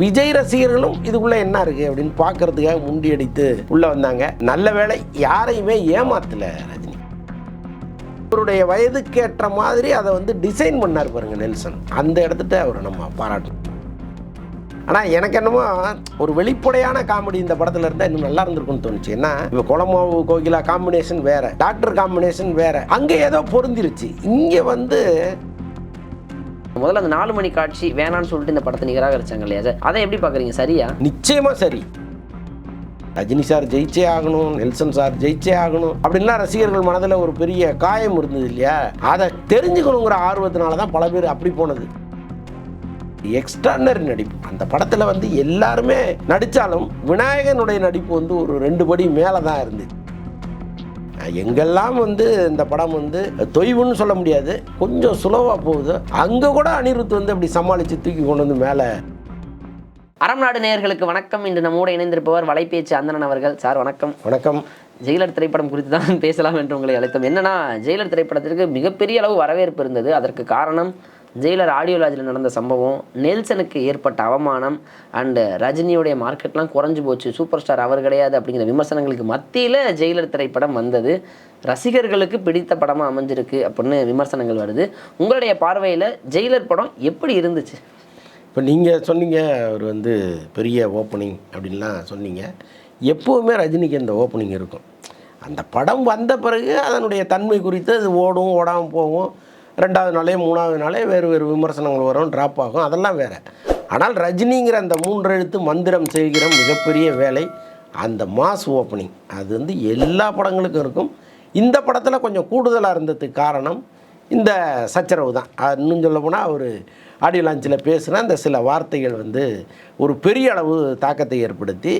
விஜய் ரசிகர்களும் இதுக்குள்ள என்ன இருக்கு அப்படின்னு பார்க்கறதுக்காக முண்டி அடித்து உள்ள வந்தாங்க. நல்ல வேளை யாரையுமே ஏமாத்தல ரஜினி. அவருடைய வயதுக்கு ஏற்ற மாதிரி அதை வந்து டிசைன் பண்ணார் பாருங்க நெல்சன். அந்த இடத்துட்ட அவரை நம்ம பாராட்டணும் ஆனால் எனக்கு என்னமோ ஒரு வெளிப்படையான காமெடி இந்த படத்தில் இருந்தால் இன்னும் நல்லா இருந்திருக்கும்னு தோணுச்சு. ஏன்னா இப்போ குளமாவு கோகிலா காம்பினேஷன் வேற டாக்டர் காம்பினேஷன் வேற. அங்கே ஏதோ பொருந்திருச்சு. இங்கே வந்து முதல்ல அந்த நாலு மணி காட்சி வேணான்னு சொல்லிட்டு இந்த படத்தை நிராகரிச்சாங்க இல்லையா சார்? அதை எப்படி பார்க்குறீங்க சரியா? நிச்சயமா சரி. ரஜினி சார் ஜெயிச்சே ஆகணும் நெல்சன் சார் ஜெயிச்சே ஆகணும். அப்படின்லாம் ரசிகர்கள் மனதில் ஒரு பெரிய காயம் இருந்தது இல்லையா? அதை தெரிஞ்சுக்கணுங்கிற ஆர்வத்தினால தான் பல பேர் அப்படி போனது. எக்ஸ்ட்ரானரி நடிப்பு. அந்த படத்தில் வந்து எல்லாருமே நடித்தாலும் விநாயகனுடைய நடிப்பு வந்து ஒரு ரெண்டு படி மேலே தான் இருந்துச்சு எங்கெல்லாம் வந்து இந்த படம் வந்து தொய்வுன்னு சொல்ல முடியாது. கொஞ்சம் சுலவாக போகுது. அங்கே கூட அனிருத் வந்து அப்படி சமாளித்து தூக்கி கொண்டு வந்து மேலே. அறம் நாடு நேயர்களுக்கு வணக்கம். இன்று நம்மோடு இணைந்திருப்பவர் வலைபேச்சு அந்தணன் அவர்கள். சார் வணக்கம். வணக்கம். ஜெயிலர் திரைப்படம் குறித்து தான் பேசலாம் என்று உங்களை அழைத்தோம். என்னன்னா ஜெயிலர் திரைப்படத்திற்கு மிகப்பெரிய அளவு வரவேற்பு இருந்தது. அதற்கு காரணம் ஜெயிலர் ஆடியோ லாஜில் நடந்த சம்பவம் நெல்சனுக்கு ஏற்பட்ட அவமானம் அண்டு ரஜினியுடைய மார்க்கெட்லாம் குறைஞ்சி போச்சு. சூப்பர் ஸ்டார் அவர் கிடையாது அப்படிங்கிற விமர்சனங்களுக்கு மத்தியில் ஜெயிலர் திரைப்படம் வந்தது. ரசிகர்களுக்கு பிடித்த படமாக அமைஞ்சிருக்கு அப்படின்னு விமர்சனங்கள் வருது. உங்களுடைய பார்வையில் ஜெயிலர் படம் எப்படி இருந்துச்சு? இப்போ நீங்கள் சொன்னீங்க அவர் வந்து பெரிய ஓப்பனிங் அப்படின்லாம் சொன்னீங்க. எப்போவுமே ரஜினிக்கு அந்த ஓப்பனிங் இருக்கும். அந்த படம் வந்த பிறகு அதனுடைய தன்மை குறித்து அது ஓடும் ஓடாமல் போகும். ரெண்டாவது நாளே மூணாவது நாளே வேறு வேறு விமர்சனங்கள் வரும் ட்ராப் ஆகும். அதெல்லாம் வேறு. ஆனால் ரஜினிங்கிற அந்த மூன்று எழுத்து மந்திரம் செய்கிற மிகப்பெரிய வேலை அந்த மாஸ் ஓப்பனிங் அது வந்து எல்லா படங்களுக்கும் இருக்கும். இந்த படத்தில் கொஞ்சம் கூடுதலாக இருந்ததுக்கு காரணம் இந்த சச்சரவு தான். அது இன்னும் சொல்ல போனால் அவர் ஆடியோ லான்ச்சில் பேசுனா அந்த சில வார்த்தைகள் வந்து ஒரு பெரிய அளவு தாக்கத்தை ஏற்படுத்தி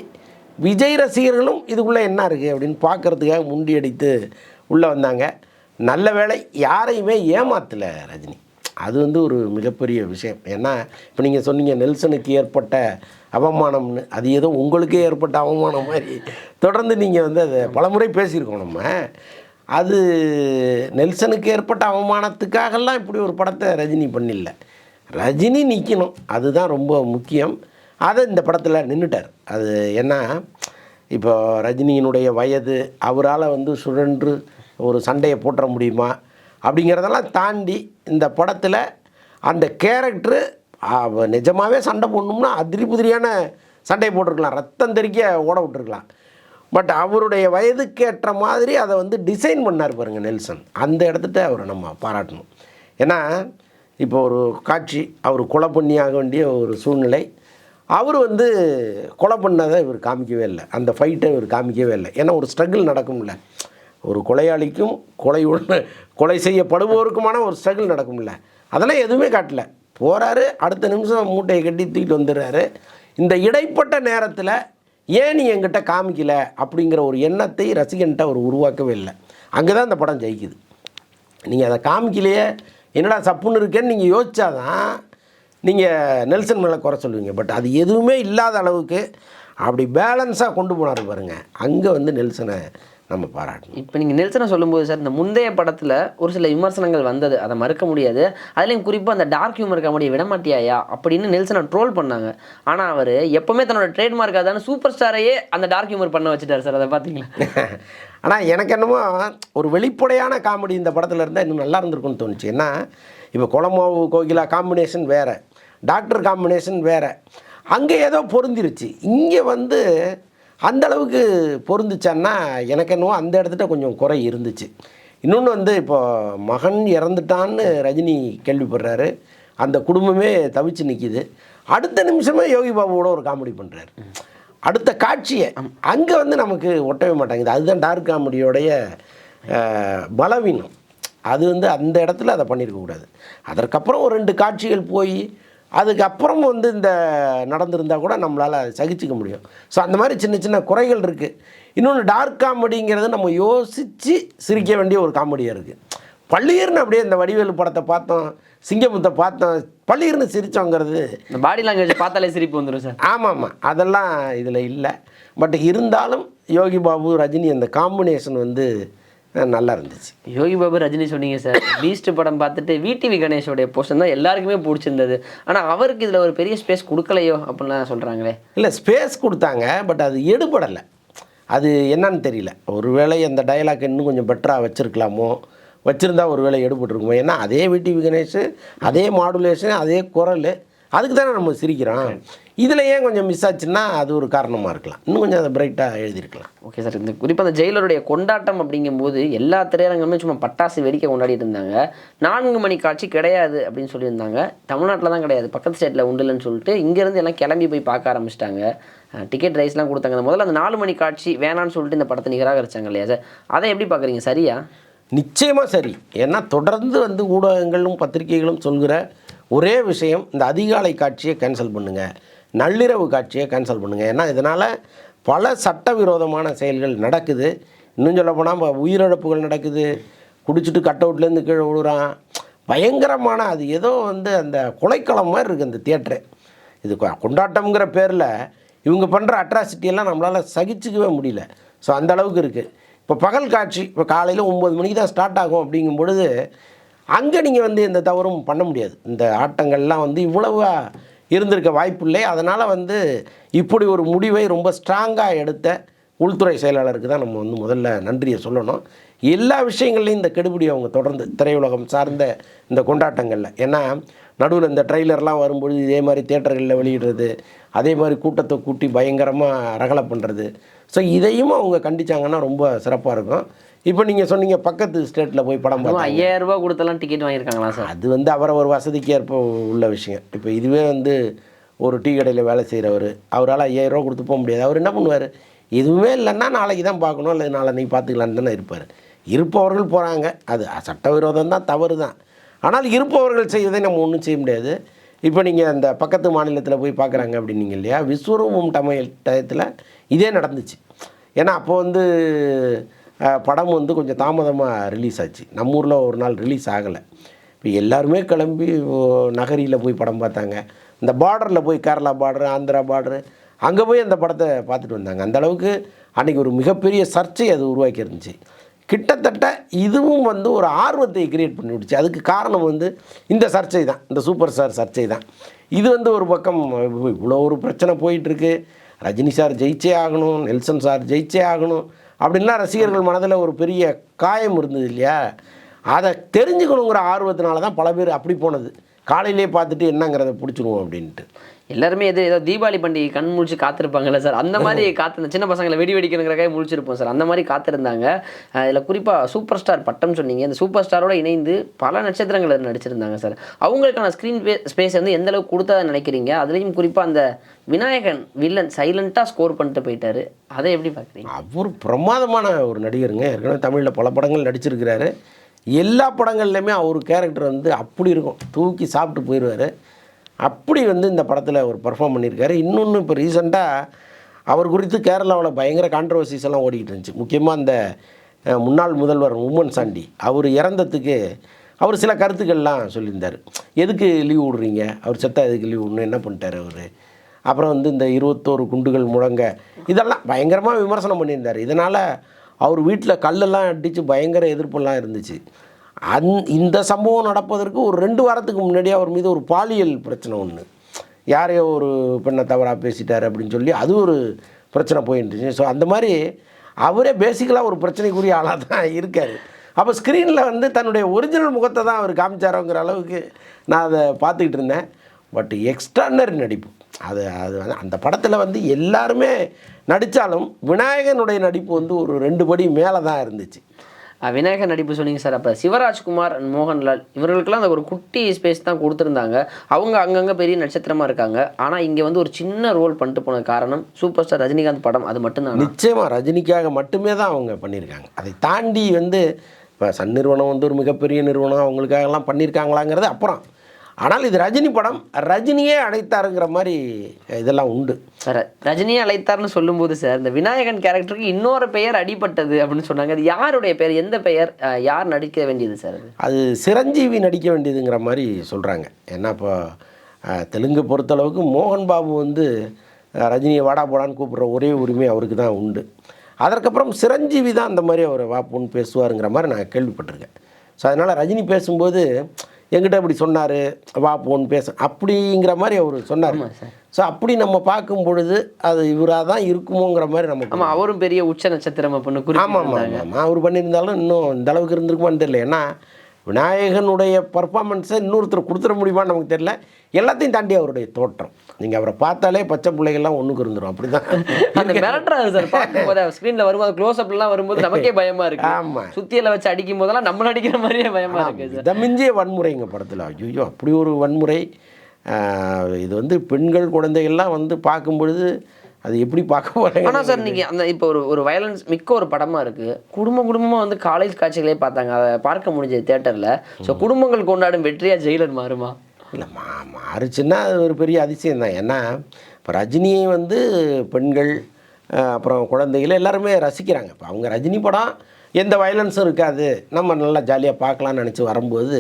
விஜய் ரசிகர்களும் இதுக்குள்ளே என்ன இருக்குது அப்படின்னு பார்க்குறதுக்காக முண்டி அடித்து உள்ளே வந்தாங்க. நல்ல வேளை யாரையுமே ஏமாத்தலை ரஜினி. அது வந்து ஒரு மிகப்பெரிய விஷயம். ஏன்னா இப்போ நீங்கள் சொன்னீங்க நெல்சனுக்கு ஏற்பட்ட அவமானம்னு. அது ஏதோ உங்களுக்கே ஏற்பட்ட அவமானம் மாதிரி. தொடர்ந்து நீங்கள் வந்து அதை பலமுறை பேசியிருக்கோம் நம்ம. அது நெல்சனுக்கு ஏற்பட்ட அவமானத்துக்காகலாம் இப்படி ஒரு படத்தை ரஜினி பண்ணில்ல. ரஜினி நிற்கணும் அதுதான் ரொம்ப முக்கியம். அதை இந்த படத்தில் நின்றுட்டார் அது ஏன்னா இப்போ ரஜினியினுடைய வயது அவரால் வந்து சுழன்று ஒரு சண்டையை போட்டுற முடியுமா? அப்படிங்கிறதெல்லாம் தாண்டி இந்த படத்தில் அந்த கேரக்டரு நிஜமாகவே சண்டை போடணும்னா அதிரி புதிரியான சண்டையை போட்டிருக்கலாம். ரத்தம் தெறிக்க ஓட விட்டுருக்கலாம். பட் அவருடைய வயதுக்கு ஏற்ற மாதிரி அதை வந்து டிசைன் பண்ணார் பாருங்கள் நெல்சன். அந்த இடத்துட்ட அவரை நம்ம பாராட்டணும். ஏன்னா இப்போ ஒரு காட்சி அவர் கொலை பண்ணியாக வேண்டிய ஒரு சூழ்நிலை. அவர் வந்து கொலை பண்ணதை இவர் காமிக்கவே இல்லை. அந்த ஃபைட்டை இவர் காமிக்கவே இல்லை. ஏன்னா ஒரு ஸ்ட்ரகிள் நடக்கும்ல. ஒரு கொலையாளிக்கும் கொலையுடன் கொலை செய்யப்படுபவருக்குமான ஒரு ஸ்ட்ரகிள் நடக்கும்ல. அதெல்லாம் எதுவுமே காட்டல. போகிறாரு அடுத்த நிமிஷம் மூட்டையை கட்டி தூக்கிட்டு வந்துடுறாரு. இந்த இடைப்பட்ட நேரத்தில் ஏன் நீ எங்கிட்ட காமிக்கல? அப்படிங்கிற ஒரு எண்ணத்தை ரசிகன்ட்ட அவர் உருவாக்கவே இல்லை. அங்கே தான் இந்த படம் ஜெயிக்குது. நீங்கள் அதை காமிக்கலையே என்னடா சப்புன்னு இருக்கேன்னு நீங்கள் யோசிச்சாதான் நீங்கள் நெல்சன் மேலே குறை சொல்லுவீங்க. பட் அது எதுவுமே இல்லாத அளவுக்கு அப்படி பேலன்ஸாக கொண்டு போனார் பாருங்கள் அங்கே வந்து நெல்சனை நம்ம பாராட்டணும். இப்போ நீங்கள் நெல்சனை சொல்லும்போது சார் இந்த முந்தைய படத்தில் ஒரு சில விமர்சனங்கள் வந்தது. அதை மறுக்க முடியாது. அதுலேயும் குறிப்பாக அந்த டார்க் ஹியூமர் காமெடியை விட மாட்டியாயா? அப்படின்னு நெல்சனை ட்ரோல் பண்ணாங்க. ஆனால் அவர் எப்பவுமே தன்னோட ட்ரேட்மார்க் அதான சூப்பர் ஸ்டாரையே அந்த டார்க் ஹியூமர் பண்ண வச்சுட்டார் சார் அதை பார்த்தீங்களா ஆனால் எனக்கு என்னமோ ஒரு வெளிப்படையான காமெடி இந்த படத்தில் இருந்தால் இன்னும் நல்லா இருந்திருக்கும்னு தோணுச்சு. ஏன்னா இப்போ குளமாவு கோகிலா காம்பினேஷன் வேறு. டாக்டர் காம்பினேஷன் வேறு. அங்கே ஏதோ பொருந்திருச்சு. இங்கே வந்து அந்த அளவுக்கு பொருந்துச்சான்னா எனக்கு என்னவோ அந்த இடத்துல கொஞ்சம் குறை இருந்துச்சு. இன்னொன்று வந்து இப்போ மகன் இறந்துட்டான்னு ரஜினி கேள்விப்படுறாரு. அந்த குடும்பமே தவிச்சு நிற்கிது அடுத்த நிமிஷமே யோகி பாபுவோட ஒரு காமெடி பண்ணுறாரு அடுத்த காட்சியை அங்கே வந்து நமக்கு ஒட்டவே மாட்டாங்குது. அதுதான் டார்க் காமெடியோடைய பலவீனம். அது வந்து அந்த இடத்துல அதை பண்ணியிருக்க கூடாது. அதற்கப்புறம் ஒரு ரெண்டு காட்சிகள் போய் அதுக்கப்புறம் வந்து இந்த நடந்திருந்தால் கூட நம்மளால் சகிச்சுக்க முடியும். ஸோ அந்த மாதிரி சின்ன சின்ன குறைகள் இருக்குது இன்னொன்று டார்க் காமெடிங்கிறது நம்ம யோசித்து சிரிக்க வேண்டிய ஒரு காமெடியாக இருக்குது பள்ளியர்னு அப்படியே இந்த வடிவேலு படத்தை பார்த்தோம் சிங்கமுத்தை பார்த்தோம் பள்ளியர்னு சிரித்தோங்கிறது இந்த பாடி லாங்குவேஜ் பார்த்தாலே சிரிப்பு வந்துடும் சார். ஆமாம் ஆமாம் அதெல்லாம் இதில் இல்லை. பட் இருந்தாலும் யோகி பாபு ரஜினி அந்த காம்பினேஷன் வந்து நல்லா இருந்துச்சு. யோகி பாபு ரஜினி சொன்னீங்க சார். பீஸ்ட் படம் பார்த்துட்டு விடிவி கணேஷோடைய போர்ஷன் தான் எல்லாருக்குமே பிடிச்சிருந்தது. ஆனால் அவருக்கு இதில் ஒரு பெரிய ஸ்பேஸ் கொடுக்கலையோ அப்படின்லாம் சொல்கிறாங்களே இல்லை ஸ்பேஸ் கொடுத்தாங்க பட் அது எடுபடலை. அது என்னன்னு தெரியல. ஒருவேளை அந்த டயலாக் இன்னும் கொஞ்சம் பெட்டராக வச்சுருக்கலாமோ? வச்சுருந்தா ஒருவேளை எடுபட்டுருக்குமோ? ஏன்னா அதே விடிவி கணேஷ் அதே மாடுலேஷன் அதே குரல் அதுக்கு தானே நம்ம சிரிக்கிறோம். இதில் ஏன் கொஞ்சம் மிஸ் ஆச்சுன்னா அது ஒரு காரணமாக இருக்கலாம். இன்னும் கொஞ்சம் அதை பிரைட்டாக எழுதியிருக்கலாம். ஓகே சார் இந்த குறிப்பாக அந்த ஜெயிலருடைய கொண்டாட்டம் அப்படிங்கும்போது எல்லா திரையரங்குமே சும்மா பட்டாசு வெடிக்க கொண்டாடிட்டு இருந்தாங்க. நான்கு மணி காட்சி கிடையாது அப்படின்னு சொல்லியிருந்தாங்க. தமிழ்நாட்டில் தான் கிடையாது. பக்கத்து ஸ்டேட்டில் உண்டுலன்னு சொல்லிட்டு இங்கேருந்து எல்லாம் கிளம்பி போய் பார்க்க ஆரம்பிச்சிட்டாங்க. டிக்கெட் ரைஸ்லாம் கொடுத்தாங்க. முதல்ல அந்த நாலு மணி காட்சி வேணான்னு சொல்லிட்டு இந்த படத்தை நிராகரிச்சாங்க இல்லையா சார் அதை எப்படி பார்க்குறீங்க? சரியா? நிச்சயமாக சரி. ஏன்னா தொடர்ந்து வந்து ஊடகங்களும் பத்திரிகைகளும் சொல்கிற ஒரே விஷயம் இந்த அதிகாலை காட்சியை கேன்சல் பண்ணுங்கள் நள்ளிரவு காட்சியை கேன்சல் பண்ணுங்கள் ஏன்னா இதனால் பல சட்டவிரோதமான செயல்கள் நடக்குது. இன்னும் சொல்ல போனால் உயிரிழப்புகள் நடக்குது. குடிச்சிட்டு கட் அவுட்லேருந்து கீழே விழுறான். பயங்கரமான அது ஏதோ வந்து அந்த கொலைக்களம் மாதிரி இருக்குது அந்த தியேட்டரு. இது கொண்டாட்டம்ங்கிற பேரில் இவங்க பண்ணுற அட்ராசிட்டியெல்லாம் நம்மளால் சகிச்சுக்கவே முடியல. ஸோ அந்த அளவுக்கு இருக்குது இப்போ பகல் காட்சி இப்போ காலையில் ஒம்பது மணிக்கு தான் ஸ்டார்ட் ஆகும் அப்படிங்கும் பொழுது அங்கே நீங்கள் வந்து எந்த தவறும் பண்ண முடியாது. இந்த ஆட்டங்கள்லாம் வந்து இவ்வளவா இருந்திருக்க வாய்ப்பில்லை. அதனால் வந்து இப்படி ஒரு முடிவை ரொம்ப ஸ்ட்ராங்காக எடுத்த உள்துறை செயலாளருக்கு தான் நம்ம வந்து முதல்ல நன்றியை சொல்லணும். எல்லா விஷயங்கள்லையும் இந்த கெடுபிடி அவங்க தொடர்ந்து திரையுலகம் சார்ந்த இந்த கொண்டாட்டங்களில். ஏன்னா நடுவில் இந்த ட்ரெய்லர்லாம் வரும்பொழுது இதே மாதிரி தேட்டர்களில் வெளியிடுறது அதே மாதிரி கூட்டத்தை கூட்டி பயங்கரமாக ரகலை பண்ணுறது ஸோ இதையும் அவங்க கண்டிச்சாங்கன்னா ரொம்ப சிறப்பாக இருக்கும். இப்போ நீங்கள் சொன்னீங்க பக்கத்து ஸ்டேட்டில் போய் படம் அதுவும் பார்த்தா ஐயாயிரம் ரூபாய் கொடுத்தெல்லாம் டிக்கெட் வாங்கியிருக்காங்களா சார்? அது வந்து அவரவர் வசதிக்கு ஏற்ப உள்ள விஷயம். இப்போ இதுவே வந்து ஒரு டீ கடையில் வேலை செய்கிறவர் அவரால் ஐயாயிரரூவா கொடுத்து போக முடியாது. அவர் என்ன பண்ணுவார்? எதுவுமே இல்லைன்னா நாளைக்கு தான் பார்க்கணும் அல்லது நாளை நீ பார்த்துக்கலான்னு தானே இருப்பார். இருப்பவர்கள் போகிறாங்க அது சட்டவிரோதம் தான் தவறு தான். ஆனால் இருப்பவர்கள் செய்வதை நம்ம ஒன்றும் செய்ய முடியாது. இப்போ நீங்கள் அந்த பக்கத்து மாநிலத்தில் போய் பார்க்குறாங்க அப்படின்னீங்க இல்லையா? விஸ்வரூபம் தமிழ் டயத்தில் இதே நடந்துச்சு. ஏன்னா அப்போ வந்து படம் வந்து கொஞ்சம் தாமதமாக ரிலீஸ் ஆச்சு. நம்ம ஊரில் ஒரு நாள் ரிலீஸ் ஆகலை. இப்போ எல்லாருமே கிளம்பி நகரியில் போய் படம் பார்த்தாங்க. இந்த பார்டரில் போய் கேரளா பார்டரு ஆந்திரா பார்டரு அங்கே போய் அந்த படத்தை பார்த்துட்டு வந்தாங்க. அந்த அளவுக்கு அன்றைக்கி ஒரு மிகப்பெரிய சர்ச்சை அது உருவாக்கி இருந்துச்சு. கிட்டத்தட்ட இதுவும் வந்து ஒரு ஆர்வத்தை கிரியேட் பண்ணி விடுச்சு அதுக்கு காரணம் வந்து இந்த சர்ச்சை தான். இந்த சூப்பர் ஸ்டார் சர்ச்சை தான். இது வந்து ஒரு பக்கம் இவ்வளோ ஒரு பிரச்சனை போயிட்டுருக்கு ரஜினி சார் ஜெயிச்சே ஆகணும் நெல்சன் சார் ஜெயிச்சே ஆகணும். அப்படின்லாம் ரசிகர்கள் மனதில் ஒரு பெரிய காயம் இருந்தது இல்லையா? அதை தெரிஞ்சுக்கணுங்கிற ஆர்வத்தினால தான் பல பேர் அப்படி போனது. காலையிலே பார்த்துட்டு என்னங்கிறத பிடிச்சிருவோம் அப்படின்ட்டு. எல்லாருமே எது ஏதோ தீபாவளி பண்டிகை கண் முழிச்சு காத்திருப்பாங்கல்ல சார்? அந்த மாதிரி காத்து சின்ன பசங்களை வெடி வெடிக்கணுங்கிறக்காக முழிச்சிருப்போம் சார். அந்த மாதிரி காத்திருந்தாங்க. இதுல குறிப்பாக சூப்பர் ஸ்டார் பட்டம் சொன்னீங்க. இந்த சூப்பர் ஸ்டாரோட இணைந்து பல நட்சத்திரங்கள் நடிச்சிருந்தாங்க சார். அவங்களுக்கான ஸ்க்ரீன் ஸ்பேஸ் வந்து எந்த அளவுக்கு கொடுத்தா நினைக்கிறீங்க? அதுலேயும் குறிப்பாக அந்த விநாயகன் வில்லன் சைலண்ட்டாக ஸ்கோர் பண்ணிட்டு போயிட்டாரு. அதை எப்படி பார்க்குறீங்க அவர் பிரமாதமான ஒரு நடிகருங்க. ஏற்கனவே தமிழில் பல படங்கள் நடிச்சிருக்கிறாரு. எல்லா படங்கள்லையுமே அவர் கேரக்டர் வந்து அப்படி இருக்கும். தூக்கி சாப்பிட்டு போயிடுவார் அப்படி வந்து இந்த படத்தில் அவர் பெர்ஃபார்ம் பண்ணியிருக்காரு. இன்னொன்று இப்போ ரீசெண்டாக அவர் குறித்து கேரளாவில் பயங்கர கான்ட்ரவர்சிஸ் எல்லாம் ஓடிக்கிட்டு இருந்துச்சு. முக்கியமாக அந்த முன்னாள் முதல்வர் உம்மன் சாண்டி அவர் இறந்ததுக்கு அவர் சில கருத்துக்கள்லாம் சொல்லியிருந்தார். எதுக்கு லீவ் விடுறீங்க? அவர் செத்தா எதுக்கு லீவ் விடணும்? என்ன பண்ணிட்டார் அவர்? அப்புறம் வந்து இந்த இருபத்தோரு குண்டுகள் முழங்க இதெல்லாம் பயங்கரமாக விமர்சனம் பண்ணியிருந்தார். இதனால் அவர் வீட்டில் கல்லெல்லாம் அடித்து பயங்கர எதிர்ப்பெல்லாம் இருந்துச்சு. அந் இந்த சம்பவம் நடப்பதற்கு ஒரு ரெண்டு வாரத்துக்கு முன்னாடியே அவர் மீது ஒரு பாலியல் பிரச்சனை ஒன்று யாரையோ ஒரு பெண்ணை தவறாக பேசிட்டார் அப்படின்னு சொல்லி அது ஒரு பிரச்சனை போயிட்டுருச்சு ஸோ அந்த மாதிரி அவரே பேசிக்கலாக ஒரு பிரச்சனைக்குரிய ஆளாக தான் இருக்கார். அப்போ ஸ்க்ரீனில் வந்து தன்னுடைய ஒரிஜினல் முகத்தை தான் அவர் காமிச்சாரோங்கிற அளவுக்கு நான் அதை பார்த்துக்கிட்டு இருந்தேன். பட் எக்ஸ்ட்ரானரி நடிப்பு. அது அது வந்து அந்த படத்தில் வந்து எல்லாருமே நடித்தாலும் விநாயகனுடைய நடிப்பு வந்து ஒரு ரெண்டு படி மேலே தான் இருந்துச்சு. விநாயகர் நடிப்பு சொன்னீங்க சார். அப்போ சிவராஜ்குமார் அண்ட் மோகன்லால் இவர்களுக்கெல்லாம் அந்த ஒரு குட்டி ஸ்பேஸ் தான் கொடுத்துருந்தாங்க. அவங்க அங்கங்கே பெரிய நட்சத்திரமாக இருக்காங்க. ஆனால் இங்கே வந்து ஒரு சின்ன ரோல் பண்ணிட்டு போன காரணம் சூப்பர் ஸ்டார் ரஜினிகாந்த் படம். அது மட்டும்தான்? நிச்சயமாக ரஜினிக்காக மட்டுமே தான் அவங்க பண்ணியிருக்காங்க. அதை தாண்டி வந்து இப்போ சன் நிறுவனம் வந்து ஒரு மிகப்பெரிய நிறுவனம். அவங்களுக்காகலாம் பண்ணியிருக்காங்களாங்கிறது அப்புறம். ஆனால் இது ரஜினி படம். ரஜினியே அழைத்தாருங்கிற மாதிரி இதெல்லாம் உண்டு. சார் ரஜினியை அழைத்தார்னு சொல்லும்போது சார் இந்த விநாயகன் கேரக்டருக்கு இன்னொரு பெயர் அடிபட்டது அப்படின்னு சொன்னாங்க. அது யாருடைய பெயர்? எந்த பெயர்? யார் நடிக்க வேண்டியது சார் அது? சிரஞ்சீவி நடிக்க வேண்டியதுங்கிற மாதிரி சொல்கிறாங்க ஏன்னா இப்போ தெலுங்கு பொறுத்தளவுக்கு மோகன் பாபு வந்து ரஜினியை வாடா போடான்னு கூப்பிட்ற ஒரே உரிமை அவருக்கு தான் உண்டு. அதற்கப்புறம் சிரஞ்சீவி தான் அந்த மாதிரி அவர் வாப்புன்னு பேசுவாருங்கிற மாதிரி நான் கேள்விப்பட்டிருக்கேன். ஸோ அதனால் ரஜினி பேசும்போது என்கிட்ட இப்படி சொன்னார் வாப்புன்னு பேச அப்படிங்கிற மாதிரி அவர் சொன்னார். ஸோ அப்படி நம்ம பார்க்கும் பொழுது அது இவராக தான் இருக்குமோங்கிற மாதிரி நமக்கு ஆமா அவரும் பெரிய உச்ச நட்சத்திரம் அப்படின்னு ஆமாம் ஆமாம் ஆமாம். அவர் பண்ணியிருந்தாலும் இன்னும் இந்த அளவுக்கு இருந்திருக்குமான்னு தெரியல. ஏன்னா விநாயகனுடைய பர்ஃபார்மன்ஸை இன்னொருத்தர் கொடுத்துட முடியுமான்னு நமக்கு தெரியல. எல்லாத்தையும் தாண்டி அவருடைய தோற்றம். நீங்கள் அவரை பார்த்தாலே பச்சை பிள்ளைகள்லாம் ஒன்றுக்கு இருந்துரும். அப்படி தான் அந்த மிரட்டுறாரு சார். பார்க்கும்போது ஸ்க்ரீன்ல வரும்போது க்ளோஸ் எல்லாம் வரும்போது நமக்கே பயமா இருக்கு. ஆமா. சுத்தியில வச்சு அடிக்கும் போதெல்லாம் நம்மள அடிக்கிற மாதிரியே பயமா இருக்கு சார். இதமிஞ்சிய வன்முறைங்க படத்தில். ஐயோ அப்படி ஒரு வன்முறை. இது வந்து பெண்கள் குழந்தைகள்லாம் வந்து பார்க்கும் பொழுது அது எப்படி பார்க்க போகிறாங்க ஆனா சார் நீங்க அந்த இப்போ ஒரு ஒரு வயலன்ஸ் மிக்க ஒரு படமா இருக்கு. குடும்ப குடும்பமா வந்து காலேஜ் காட்சிகளே பார்த்தாங்க. அதை பார்க்க முடிஞ்சது தியேட்டர்ல ஸோ குடும்பங்கள் கொண்டாடும் வெற்றியா ஜெயிலர் மாறுமா? இல்லை மா மாறுச்சுன்னா அது ஒரு பெரிய அதிசயம் தான். ஏன்னா இப்போ ரஜினியை வந்து பெண்கள் அப்புறம் குழந்தைகள் எல்லாருமே ரசிக்கிறாங்க. இப்போ அவங்க ரஜினி படம் எந்த வயலன்ஸும் இருக்காது. நம்ம நல்லா ஜாலியாக பார்க்கலாம்னு நினச்சி வரும்போது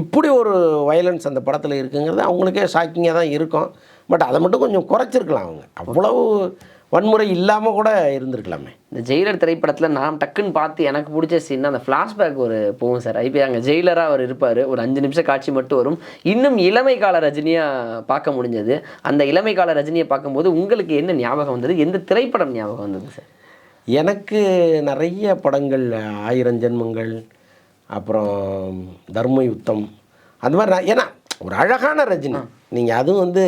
இப்படி ஒரு வயலன்ஸ் அந்த படத்தில் இருக்குங்கிறது அவங்களுக்கே ஷாக்கிங்காக தான் இருக்கும். பட் அதை மட்டும் கொஞ்சம் குறைச்சிருக்கலாம் அவங்க. அவ்வளவு வன்முறை இல்லாமல் கூட இருந்திருக்கலாமே. இந்த ஜெயிலர் திரைப்படத்துல நான் டக்குன்னு பார்த்து எனக்கு பிடிச்ச சீன் அந்த ஃப்ளாஷ்பேக் ஒரு போகும் சார். இப்போ அங்கே ஜெயிலரா அவர் இருப்பாரு. ஒரு அஞ்சு நிமிஷம் காட்சி மட்டும் வரும். இன்னும் இளமை கால ரஜினியா பார்க்க முடிஞ்சது. அந்த இளமை கால ரஜினியை பார்க்கும்போது உங்களுக்கு என்ன ஞாபகம் வந்தது? எந்த திரைப்படம் ஞாபகம் வந்தது சார்? எனக்கு நிறைய படங்கள் ஆயிரம் ஜென்மங்கள் அப்புறம் தர்ம யுத்தம் அந்த மாதிரி ஏன்னா ஒரு அழகான ரஜினி. நீங்கள் அதுவும் வந்து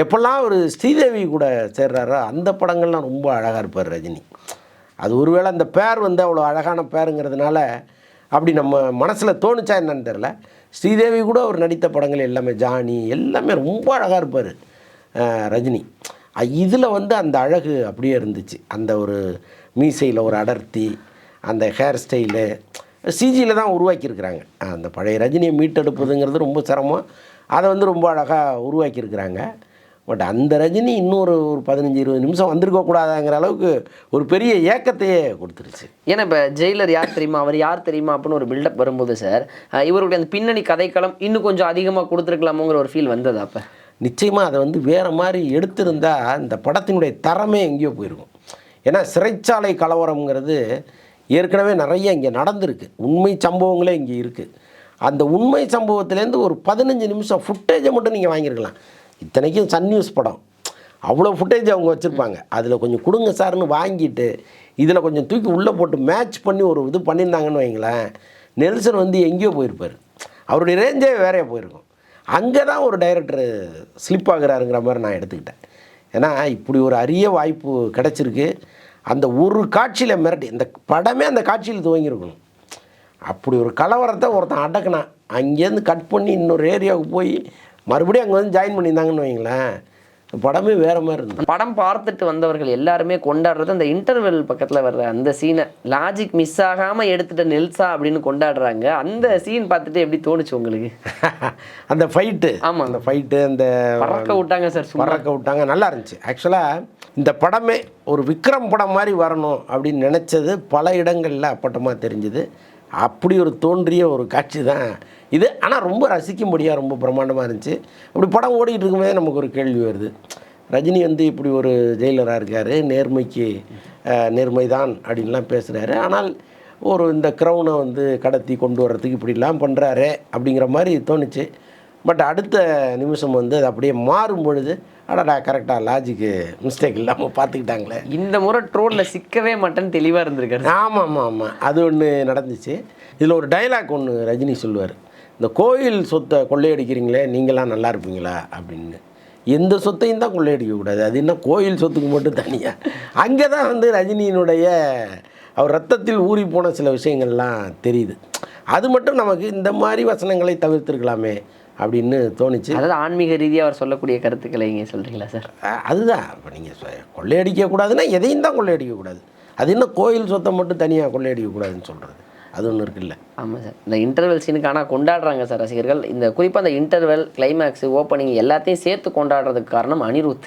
எப்பெல்லாம் ஒரு ஸ்ரீதேவி கூட சேர்றாரோ அந்த படங்கள்லாம் ரொம்ப அழகாக இருப்பார் ரஜினி. அது ஒருவேளை அந்த பேர் வந்து அவ்வளோ அழகான பேருங்கிறதுனால அப்படி நம்ம மனசில் தோணுச்சா என்னன்னு தெரில ஸ்ரீதேவி கூட அவர் நடித்த படங்கள் எல்லாமே ஜானி எல்லாமே ரொம்ப அழகாக இருப்பார் ரஜினி. இதில் வந்து அந்த அழகு அப்படியே இருந்துச்சு. அந்த ஒரு மீசையில் ஒரு அடர்த்தி அந்த ஹேர் ஸ்டைலு சிஜியில் தான் உருவாக்கியிருக்கிறாங்க. அந்த பழைய ரஜினியை மீட்டெடுப்பதுங்கிறது ரொம்ப சிரமம். அதை வந்து ரொம்ப அழகாக உருவாக்கியிருக்கிறாங்க. பட் அந்த ரஜினி இன்னொரு ஒரு பதினஞ்சு இருபது நிமிஷம் வந்திருக்க கூடாதாங்கிற அளவுக்கு ஒரு பெரிய ஏக்கத்தையே கொடுத்துருச்சு. ஏன்னா இப்போ ஜெயிலர் யார் தெரியுமா? அவர் யார் தெரியுமா அப்படின்னு ஒரு பில்டப் வரும்போது சார் இவருடைய அந்த பின்னணி கதைக்களம் இன்னும் கொஞ்சம் அதிகமாக கொடுத்துருக்கலாமோங்கிற ஒரு ஃபீல் வந்தது அப்போ? நிச்சயமாக அதை வந்து வேறு மாதிரி எடுத்திருந்தா இந்த படத்தினுடைய தரமே எங்கேயோ போயிருக்கும். ஏன்னா சிறைச்சாலை கலவரம்ங்கிறது ஏற்கனவே நிறைய இங்கே நடந்திருக்கு. உண்மை சம்பவங்களே இங்கே இருக்குது அந்த உண்மை சம்பவத்துலேருந்து ஒரு பதினஞ்சு நிமிஷம் ஃபுட்டேஜை மட்டும் நீங்கள் வாங்கியிருக்கலாம். இத்தனைக்கும் சன் நியூஸ் படம். அவ்வளோ ஃபுட்டேஜ் அவங்க வச்சுருப்பாங்க. அதில் கொஞ்சம் கொடுங்க சார்னு வாங்கிட்டு இதில் கொஞ்சம் தூக்கி உள்ளே போட்டு மேட்ச் பண்ணி ஒரு இது பண்ணியிருந்தாங்கன்னு வைங்களேன் நெல்சன் வந்து எங்கேயோ போயிருப்பார். அவருடைய ரேஞ்சே வேறையாக போயிருக்கும். அங்கே தான் ஒரு டைரக்டர் ஸ்லிப் ஆகுறாருங்கிற மாதிரி நான் எடுத்துக்கிட்டேன். ஏன்னா இப்படி ஒரு அரிய வாய்ப்பு கிடச்சிருக்கு. அந்த ஒரு காட்சியில் மிரட்டி இந்த படமே அந்த காட்சியில் துவங்கியிருக்கணும். அப்படி ஒரு கலவரத்தை ஒருத்தன் அடக்குனான். அங்கேருந்து கட் பண்ணி இன்னொரு ஏரியாவுக்கு போய் மறுபடியும் அங்கே வந்து ஜாயின் பண்ணியிருந்தாங்கன்னு வைங்களேன் படமே வேறு மாதிரி இருந்தது. படம் பார்த்துட்டு வந்தவர்கள் எல்லாருமே கொண்டாடுறது அந்த இன்டர்வெல் பக்கத்தில் வர்ற அந்த சீனை லாஜிக் மிஸ் ஆகாமல் எடுத்துட்ட நெல்சா அப்படின்னு கொண்டாடுறாங்க. அந்த சீன் பார்த்துட்டு எப்படி தோணுச்சு உங்களுக்கு? அந்த ஃபைட்டு ஆமா. அந்த ஃபைட்டு அந்த பறக்க விட்டாங்க சார் பறக்க விட்டாங்க. நல்லா இருந்துச்சு. ஆக்சுவலாக இந்த படமே ஒரு விக்ரம் படம் மாதிரி வரணும் அப்படின்னு நினச்சது பல இடங்களில் அப்பட்டமாக தெரிஞ்சுது. அப்படி ஒரு தோன்றிய ஒரு காட்சி தான் இது ஆனால் ரொம்ப ரசிக்கும்படியாக ரொம்ப பிரம்மாண்டமாக இருந்துச்சு. இப்படி படம் ஓடிட்டு இருக்கும்போதே நமக்கு ஒரு கேள்வி வருது. ரஜினி வந்து இப்படி ஒரு ஜெயிலராக இருக்கார் நேர்மைக்கு அஹ், நேர்மைதான் அப்படின்லாம் பேசுகிறாரு ஆனால் ஒரு இந்த க்ரௌனை வந்து கடத்தி கொண்டு வர்றதுக்கு இப்படிலாம் பண்ணுறாரு அப்படிங்கிற மாதிரி தோணுச்சு. பட் அடுத்த நிமிஷம் வந்து அது அப்படியே மாறும் பொழுது அடடா கரெக்டாக லாஜிக்கு மிஸ்டேக் இல்லாமல் பார்த்துக்கிட்டாங்களே இந்த முறை ட்ரோலில் சிக்கவே மாட்டேன்னு தெளிவாக இருந்திருக்காரு. ஆமாம் ஆமாம் ஆமாம் அது ஒன்று நடந்துச்சு. இதில் ஒரு டைலாக் ஒன்று ரஜினி சொல்லுவார். இந்த கோயில் சொத்தை கொள்ளையடிக்கிறீங்களே நீங்களாம் நல்லா இருப்பீங்களா? அப்படின்னு. எந்த சொத்தையும் தான் கொள்ளையடிக்கக்கூடாது அது என்ன கோயில் சொத்துக்கு மட்டும் தனியாக அங்கே தான் வந்து ரஜினியினுடைய அவர் ரத்தத்தில் ஊறி போன சில விஷயங்கள்லாம் தெரியுது. அது மட்டும் நமக்கு இந்த மாதிரி வசனங்களை தவிர்த்திருக்கலாமே அப்படின்னு தோணுச்சு. அதாவது ஆன்மீக ரீதியாக அவர் சொல்லக்கூடிய கருத்துக்களை இங்கே சொல்கிறீங்களா சார்? அதுதான். இப்போ நீங்கள் கொள்ளையடிக்கக்கூடாதுன்னா எதையும் தான் கொள்ளையடிக்கக்கூடாது அது என்ன கோயில் சொத்தை மட்டும் தனியாக கொள்ளையடிக்கக்கூடாதுன்னு சொல்கிறது அது ஒன்று இருக்குல்ல ஆமாம் சார். இந்த இன்டர்வெல் சீனுக்கு ஆனால் கொண்டாடுறாங்க சார் ரசிகர்கள். இந்த குறிப்பாக அந்த இன்டர்வெல் கிளைமேக்ஸ் ஓப்பனிங் எல்லாத்தையும் சேர்த்து கொண்டாடுறதுக்கு காரணம் அனிருத்.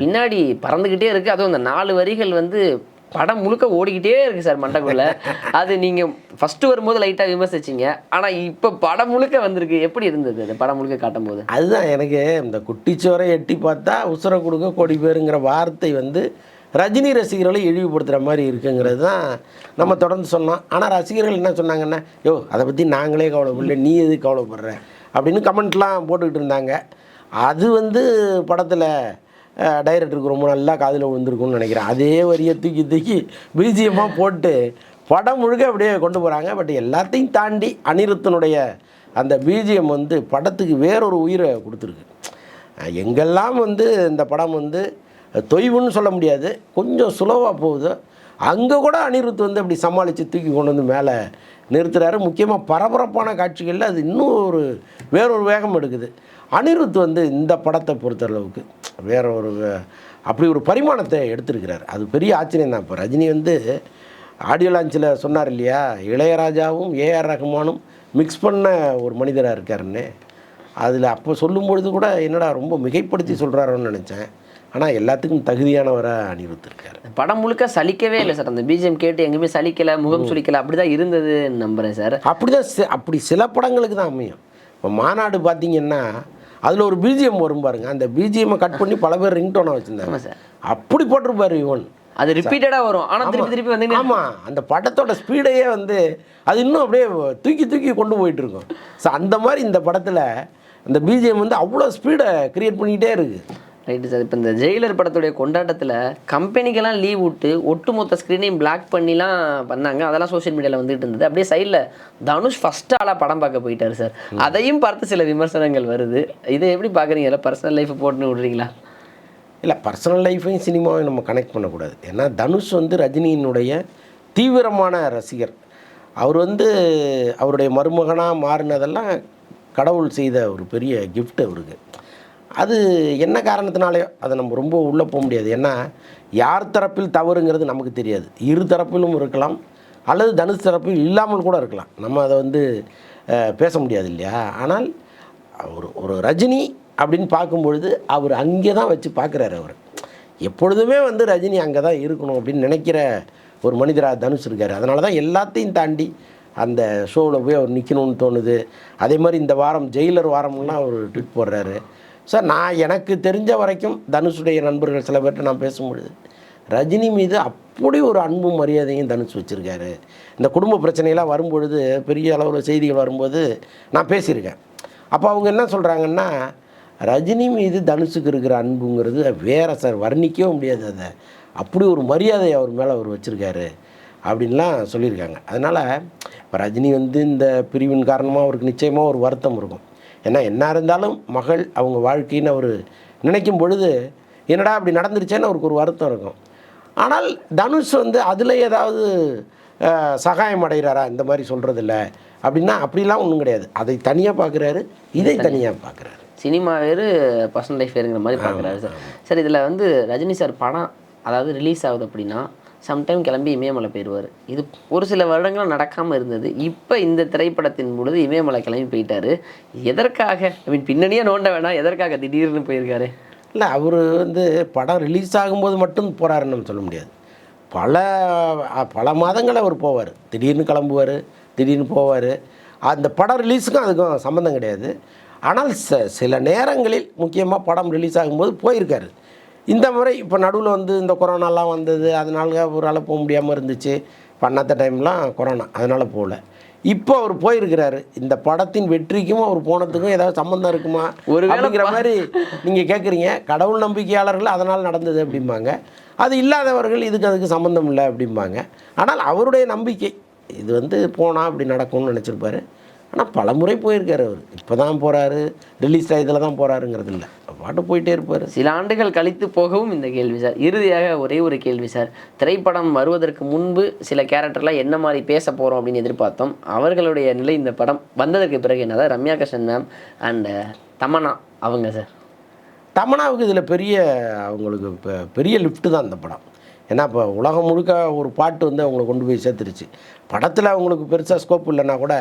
பின்னாடி பறந்துக்கிட்டே இருக்கு. அதுவும் அந்த நாலு வரிகள் வந்து படம் முழுக்க ஓடிக்கிட்டே இருக்கு சார் மண்டக்குள்ள அது நீங்கள் ஃபர்ஸ்ட் வரும்போது லைட்டாக விமர்சிச்சிங்க. ஆனால் இப்போ படம் முழுக்க வந்திருக்கு. எப்படி இருந்தது அந்த படம் முழுக்க காட்டும் போது அதுதான் எனக்கு இந்த குட்டிச்சோரை எட்டி பார்த்தா உசுர கொடுக்க கொடி பேருங்கிற வார்த்தை வந்து ரஜினி ரசிகர்களை இழிவுபடுத்துகிற மாதிரி இருக்குங்கிறது தான் நம்ம தொடர்ந்து சொன்னோம். ஆனால் ரசிகர்கள் என்ன சொன்னாங்கன்னா யோ அதை பற்றி நாங்களே கவலைப்படல நீ எது கவலைப்படுற? அப்படின்னு கமெண்ட்லாம் போட்டுக்கிட்டு இருந்தாங்க. அது வந்து படத்தில் டைரக்டருக்கு ரொம்ப நல்லா காதில் விழுந்திருக்கும்னு நினைக்கிறேன். அதே வரியை தூக்கி தூக்கி பிஜிஎம்மாக போட்டு படம் முழுக்க அப்படியே கொண்டு போகிறாங்க பட் எல்லாத்தையும் தாண்டி அனிருத்தனுடைய அந்த பிஜிஎம் வந்து படத்துக்கு வேறொரு உயிரை கொடுத்துருக்கு. எங்கெல்லாம் வந்து இந்த படம் வந்து தொய்வுன்னு சொல்ல முடியாது. கொஞ்சம் சுலவாக போகுது. அங்கே கூட அனிருத் வந்து அப்படி சமாளித்து தூக்கி கொண்டு வந்து மேலே நிறுத்துறாரு. முக்கியமாக பரபரப்பான காட்சிகளில் அது இன்னும் ஒரு வேறொரு வேகம் எடுக்குது. அனிருத் வந்து இந்த படத்தை பொறுத்தளவுக்கு வேற ஒரு அப்படி ஒரு பரிமாணத்தை எடுத்திருக்கிறார். அது பெரிய ஆச்சரியம் தான். இப்போ ரஜினி வந்து ஆடியோ லான்ச்சில் சொன்னார் இல்லையா? இளையராஜாவும் ஏஆர் ரஹ்மானும் மிக்ஸ் பண்ண ஒரு மனிதராக இருக்காருன்னு. அதில் அப்போ சொல்லும் பொழுது கூட என்னடா ரொம்ப மிகைப்படுத்தி சொல்கிறாரோன்னு நினச்சேன். ஆனால் எல்லாத்துக்கும் தகுதியானவராக அனிருத் இருக்கார். படம் முழுக்க சலிக்கவே இல்லை சார். அந்த பிஜிஎம் கேட்டு எங்கேயுமே சலிக்கல முகம் சுளிக்கல. அப்படிதான் இருந்தது நம்புறேன் சார். அப்படிதான் சி- அப்படி சில படங்களுக்கு தான் அமையும். இப்போ மாநாடு பார்த்தீங்கன்னா அதில் ஒரு பிஜிஎம் வரும் பாருங்க. அந்த பிஜிஎம்மை கட் பண்ணி பல பேர் ரிங்டோனாக ஆமா வச்சுருந்தாங்க சார். அப்படி போட்டிருப்பாரு இவன். அது ரிப்பீட்டடா வரும். ஆனா திருப்பி திருப்பி வந்து ஆமாம் அந்த படத்தோட ஸ்பீடையே வந்து அது இன்னும் அப்படியே தூக்கி தூக்கி கொண்டு போயிட்டு இருக்கும். ஸோ அந்த மாதிரி இந்த படத்தில் அந்த பிஜிஎம் வந்து அவ்வளோ ஸ்பீடை கிரியேட் பண்ணிக்கிட்டே இருக்குது ரைட்டு சார். இப்போ இந்த ஜெயிலர் படத்துடைய கொண்டாட்டத்தில் கம்பெனிக்கெல்லாம் லீவ் விட்டு ஒட்டுமொத்த ஸ்க்ரீனையும் பிளாக் பண்ணிலாம் பண்ணாங்க. அதெல்லாம் சோஷியல் மீடியாவில் வந்துட்டு இருந்தது. அப்படியே சைடில் தனுஷ் ஃபஸ்ட் ஆளாக படம் பார்க்க போயிட்டாரு சார். அதையும் பார்த்து சில விமர்சனங்கள் வருது. இதை எப்படி பார்க்குறீங்க? இல்லை பர்சனல் லைஃப் போட்டுன்னு விடுறீங்களா? இல்லை பர்சனல் லைஃபையும் சினிமாவையும் நம்ம கனெக்ட் பண்ணக்கூடாது. ஏன்னா தனுஷ் வந்து ரஜினியினுடைய தீவிரமான ரசிகர். அவர் வந்து அவருடைய மருமகனாக மாறினதெல்லாம் கடவுள் செய்த ஒரு பெரிய gift அவருக்கு. அது என்ன காரணத்தினாலேயோ அதை நம்ம ரொம்ப உள்ளே போக முடியாது. ஏன்னா யார் தரப்பில் தவறுங்கிறது நமக்கு தெரியாது. இரு தரப்பிலும் இருக்கலாம் அல்லது தனுஷ் தரப்பில் இல்லாமல் கூட இருக்கலாம். நம்ம அதை வந்து பேச முடியாது இல்லையா? ஆனால் ஒரு ஒரு ரஜினி அப்படின்னு பார்க்கும்பொழுது அவர் அங்கே தான் வச்சு பார்க்குறாரு அவர். எப்பொழுதுமே வந்து ரஜினி அங்கே தான் இருக்கணும் அப்படின்னு நினைக்கிற ஒரு மனிதராக தனுஷ் இருக்கார். அதனால தான் எல்லாத்தையும் தாண்டி அந்த ஷோவில் போய் அவர் நிற்கணும்னு தோணுது. அதே மாதிரி இந்த வாரம் ஜெயிலர் வாரம்லாம் அவர் ட்விட் போடுறாரு. சார் நான் எனக்கு தெரிஞ்ச வரைக்கும் தனுஷுடைய நண்பர்கள் சில பேர்கிட்ட நான் பேசும்பொழுது ரஜினி மீது அப்படி ஒரு அன்பும் மரியாதையும் தனுஷ் வச்சுருக்காரு. இந்த குடும்ப பிரச்சனையெல்லாம் வரும்பொழுது பெரிய அளவில் செய்திகள் வரும்போது நான் பேசியிருக்கேன். அப்போ அவங்க என்ன சொல்கிறாங்கன்னா ரஜினி மீது தனுஷுக்கு இருக்கிற அன்புங்கிறது வேற சார் வர்ணிக்கவே முடியாது அதை. அப்படி ஒரு மரியாதை அவர் மேலே அவர் வச்சுருக்காரு அப்படின்லாம் சொல்லியிருக்காங்க. அதனால் இப்போ ரஜினி வந்து இந்த பிரிவின் காரணமாக அவருக்கு நிச்சயமாக ஒரு வருத்தம் இருக்கும். ஏன்னா என்ன இருந்தாலும் மகள் அவங்க வாழ்க்கைன்னு அவர் நினைக்கும் பொழுது என்னடா அப்படி நடந்துருச்சேன்னு அவருக்கு ஒரு வருத்தம் இருக்கும். ஆனால் தனுஷ் வந்து அதில் ஏதாவது சகாயம் அடைகிறாரா? இந்த மாதிரி சொல்கிறதில்ல அப்படின்னா அப்படிலாம் ஒன்றும் கிடையாது. அதை தனியாக பார்க்குறாரு இதை தனியாக பார்க்குறாரு சினிமா வேறு பர்சனல் லைஃப் வேறுங்கிற மாதிரி பார்க்குறாரு சார். சார் இதில் வந்து ரஜினி சார் படம் அதாவது ரிலீஸ் ஆகுது அப்படின்னா சம்டைம் கிளம்பி இமயமலை போயிடுவார் இது ஒரு சில வருடங்கள் நடக்காமல் இருந்தது. இப்போ இந்த திரைப்படத்தின் பொழுது இமயமலை கிளம்பி போயிட்டாரு. எதற்காக? ஐ மீன் பின்னணியே நோண்ட வேணாம். எதற்காக திடீர்னு போயிருக்காரு? இல்லை அவர் வந்து படம் ரிலீஸ் ஆகும்போது மட்டும் போகிறாருன்னு நம்ம சொல்ல முடியாது. பல பல மாதங்கள் அவர் போவார். திடீர்னு கிளம்புவார் திடீர்னு போவார். அந்த படம் ரிலீஸுக்கும் அதுக்கும் சம்மந்தம் கிடையாது. ஆனால் ச சில நேரங்களில் முக்கியமாக படம் ரிலீஸ் ஆகும்போது போயிருக்காரு. இந்த முறை இப்போ நடுவில் வந்து இந்த கொரோனாலாம் வந்தது அதனால ஒரு போக முடியாமல் இருந்துச்சு. பண்ணாத டைம்லாம் கொரோனா அதனால் போகல இப்போ அவர் போயிருக்கிறாரு. இந்த படத்தின் வெற்றிக்கும் அவர் போனதுக்கும் ஏதாவது சம்மந்தம் இருக்குமா? ஒருவேளை அப்படிங்கிற மாதிரி நீங்கள் கேட்குறீங்க கடவுள் நம்பிக்கையாளர்கள் அதனால் நடந்தது அப்படிம்பாங்க. அது இல்லாதவர்கள் இதுக்கு அதுக்கு சம்மந்தம் இல்லை அப்படிம்பாங்க. ஆனால் அவருடைய நம்பிக்கை இது வந்து போனால் அப்படி நடக்கும்னு நினச்சிருப்பாரு. ஆனால் பல முறை போயிருக்காரு அவர். இப்போ தான் போகிறாரு ரிலீஸ் இதில் தான் போகிறாருங்கிறது இல்லை. பாட்டு போயிட்டே இருப்பார். சில ஆண்டுகள் கழித்து போகவும் இந்த கேள்வி சார். இறுதியாக ஒரே ஒரு கேள்வி சார். திரைப்படம் வருவதற்கு முன்பு சில கேரக்டர்லாம் என்ன மாதிரி பேச போகிறோம் அப்படின்னு எதிர்பார்த்தோம். அவர்களுடைய நிலை இந்த படம் வந்ததற்கு பிறகு என்னதான் ரம்யா கிருஷ்ணன் மேம் அண்ட் தமன்னா அவங்க சார். தமனாவுக்கு இதில் பெரிய அவங்களுக்கு பெரிய லிஃப்ட்டு தான் இந்த படம். ஏன்னா இப்போ உலகம் முழுக்க ஒரு பாட்டு வந்து அவங்கள கொண்டு போய் சேர்த்துருச்சு. படத்தில் அவங்களுக்கு பெருசாக ஸ்கோப் இல்லைன்னா கூட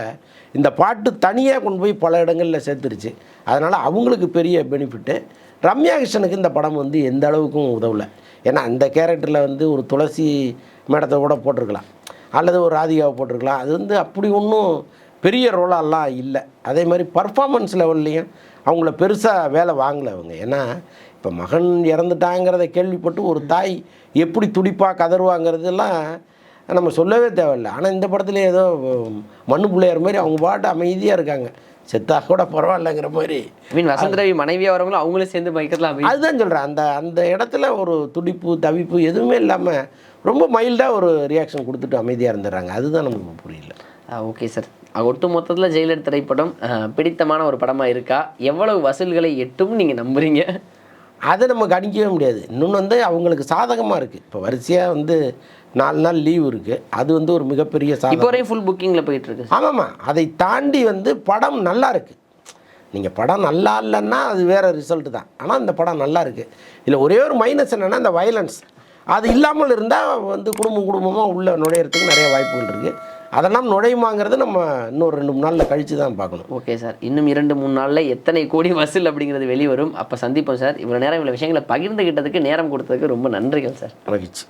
இந்த பாட்டு தனியாக கொண்டு போய் பல இடங்களில் சேர்த்துருச்சு. அதனால் அவங்களுக்கு பெரிய பெனிஃபிட்டு ரம்யா கிருஷ்ணனுக்கு இந்த படம் வந்து எந்த அளவுக்கும் உதவலை. ஏன்னா அந்த கேரக்டரில் வந்து ஒரு துளசி மேடத்தை கூட போட்டிருக்கலாம். அல்லது ஒரு ராதிகாவை போட்டிருக்கலாம். அது வந்து அப்படி ஒன்றும் பெரிய ரோலாலாம் இல்லை. அதே மாதிரி பர்ஃபார்மன்ஸ் லெவல்லையும் அவங்கள பெருசாக வேலை வாங்கலை அவங்க. ஏன்னா இப்போ மகன் இறந்துட்டாங்கிறத கேள்விப்பட்டு ஒரு தாய் எப்படி துடிப்பா கதறுவாங்கிறதெல்லாம் நம்ம சொல்லவே தேவையில்லை. ஆனால் இந்த படத்துல ஏதோ மண்ணு பிள்ளையார் மாதிரி அவங்க பாட்டு அமைதியாக இருக்காங்க. செத்தா கூட பரவாயில்லைங்கிற மாதிரி. மீன் வசந்த ரவி மனைவியாக வரவங்களும் அவங்களும் சேர்ந்து அப்படி அதுதான் சொல்கிறேன் அந்த அந்த இடத்துல ஒரு துடிப்பு தவிப்பு எதுவுமே இல்லாமல் ரொம்ப மைல்டாக ஒரு ரியாக்ஷன் கொடுத்துட்டு அமைதியாக இருந்துடுறாங்க. அதுதான் நமக்கு புரியல. ஓகே சார் ஒட்டு மொத்தத்தில் ஜெயிலர் திரைப்படம் பிடித்தமான ஒரு படமாக இருக்கா? எவ்வளவு வசூல்களை எட்டும் நீங்கள் நம்புறீங்க? அதை நம்ம கணிக்கவே முடியாது. இன்னொன்று வந்து அவங்களுக்கு சாதகமாக இருக்குது இப்போ வரிசையாக வந்து நாலு நாள் லீவ் இருக்குது அது வந்து ஒரு மிகப்பெரிய இப்போ சாதகம். வரையும் ஃபுல் புக்கிங்கில் போயிட்டு இருக்கு ஆமாம்மா அதை தாண்டி வந்து படம் நல்லா இருக்குது நீங்கள் படம் நல்லா இல்லைன்னா அது வேறு ரிசல்ட் தான். ஆனால் இந்த படம் நல்லா இருக்குது இதில் ஒரே ஒரு மைனஸ் என்னென்னா இந்த வயலன்ஸ் அது இல்லாமல் இருந்தால் வந்து குடும்பம் குடும்பமாக உள்ளே நுழையிறதுக்கு நிறைய வாய்ப்புகள் இருக்குது அதெல்லாம் நுழையுமாங்கிறது நம்ம இன்னொரு ரெண்டு மூணு நாளில் கழித்து தான் பார்க்கணும். Okay sir. இன்னும் இரண்டு மூணு நாளில் எத்தனை கோடி வசூல் அப்படிங்கிறது வெளிவரும். அப்போ சந்திப்போம் சார். இவ்வளோ நேரம் இவ்வளோ விஷயங்களை பகிர்ந்துகிட்டதுக்கு நேரம் கொடுத்ததுக்கு ரொம்ப நன்றிகள் சார். மகிழ்ச்சி.